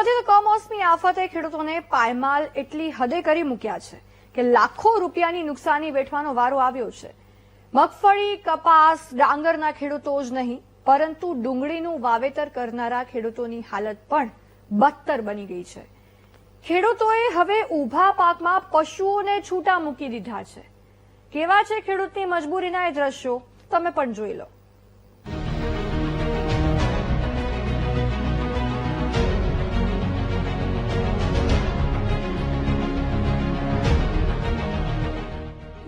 વધીને કમોસમી આફતે ખેડૂતોને પાયમાલ એટલી હદે કરી મૂક્યા છે કે લાખો રૂપિયાની નુકસાની વેઠવાનો વારો આવ્યો છે. મગફળી, કપાસ, ડાંગરના ખેડૂતો જ નહીં, પરંતુ ડુંગળીનું વાવેતર કરનારા ખેડૂતોની હાલત પણ બદતર બની ગઈ છે. ખેડૂતોએ હવે ઊભા પાકમાં પશુઓને છૂટા મૂકી દીધા છે. કેવા છે ખેડૂતની મજબૂરીના એ દ્રશ્યો, તમે પણ જોઈ લો.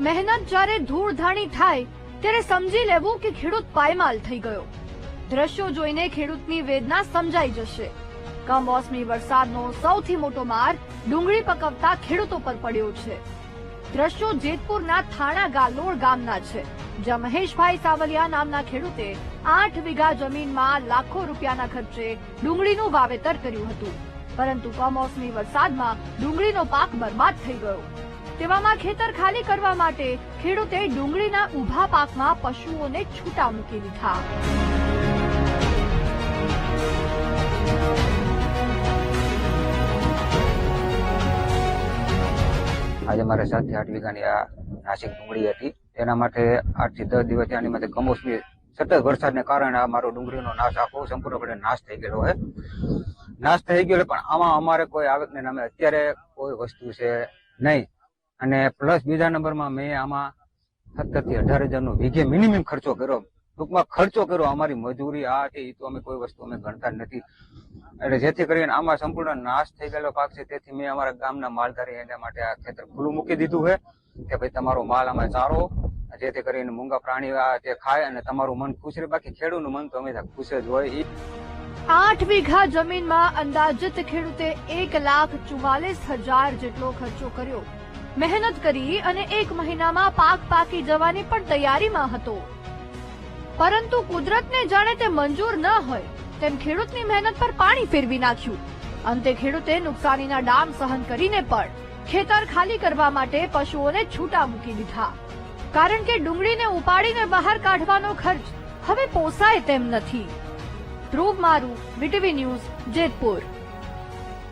મહેનત જ્યારે ધૂળધાણી થાય, ત્યારે સમજી લેવું કે ખેડૂત પાયમાલ થઈ ગયો. દ્રશ્યો જોઈને ખેડૂતની વેદના સમજાઈ જશે. કમોસમી વરસાદનો સૌથી મોટો માર ડુંગળી પકવતા ખેડૂતો પર પડ્યો છે. દ્રશ્યો જેતપુરના થાણા ગાલોડ ગામના છે, જ્યાં મહેશભાઈ સાવલિયા નામના ખેડૂતે આઠ વીઘા જમીનમાં લાખો રૂપિયાના ખર્ચે ડુંગળીનું વાવેતર કર્યું હતું. પરંતુ કમોસમી વરસાદમાં ડુંગળીનો પાક બરબાદ થઈ ગયો. તેવામાં ખેતર ખાલી કરવા માટે ખેડૂતે ડુંગળીના ઊભા પાકમાં પશુઓને છૂટા મૂકી દીધા. આજે મારે સાતથી આઠ વીઘાની આ નાસિક ડુંગળી હતી. તેના માટે આઠથી દસ દિવસથી આની માટે કમોસમી સતત વરસાદને કારણે આ મારો ડુંગળીનો નાશ આખો સંપૂર્ણપણે નાશ થઈ ગયેલો છે. નાશ થઈ ગયો પણ આમાં અમારે કોઈ આવકને નામે અત્યારે કોઈ વસ્તુ છે નહીં. અને પ્લસ બીજા નંબરમાં મેં આમાં સત્તરથી અઢાર હજારનો વીઘે મિનિમમ ખર્ચો કર્યો. ટૂંકમાં ખર્ચો કર્યો અમારી મજૂરી, આ છે એ તો અમે કોઈ વસ્તુ અમે ગણતા નથી. એટલે જેથી કરીને આમાં સંપૂર્ણ નાશ થઈ ગયેલો પાક છે, તેથી મેં અમારા ગામના માલધારી એના માટે આ ખેતર ખુલ્લું મૂકી દીધું છે કે ભાઈ તમારો માલ અમે ચારો, જેથી કરીને મૂંગા પ્રાણીઓ આ તે ખાય અને તમારું મન ખુશ રહે. બાકી ખેડૂતનું મન તો હંમેશા ખુશ જ હોય. એ આઠ વીઘા જમીનમાં અંદાજિત ખેડૂતે એક લાખ ચુમ્માલીસ હજાર જેટલો ખર્ચો કર્યો. મહેનત કરી અને એક મહિનામાં પાક પાકી જવાની પણ તૈયારીમાં હતો. પરંતુ કુદરતને જાણે તે મંજૂર ન હોય, તેમ ખેડૂતની મહેનત પર પાણી ફેરવી નાખ્યું. અંતે ખેડૂતે નુકસાનીના ડામ સહન કરીને પણ ખેતર ખાલી કરવા માટે પશુઓને છૂટા મૂકી દીધા. કારણ કે ડુંગળીને ઉપાડીને બહાર કાઢવાનો ખર્ચ હવે પોસાય તેમ નથી. ધ્રુવ મારું બીટીવી ન્યૂઝ, જેતપુર.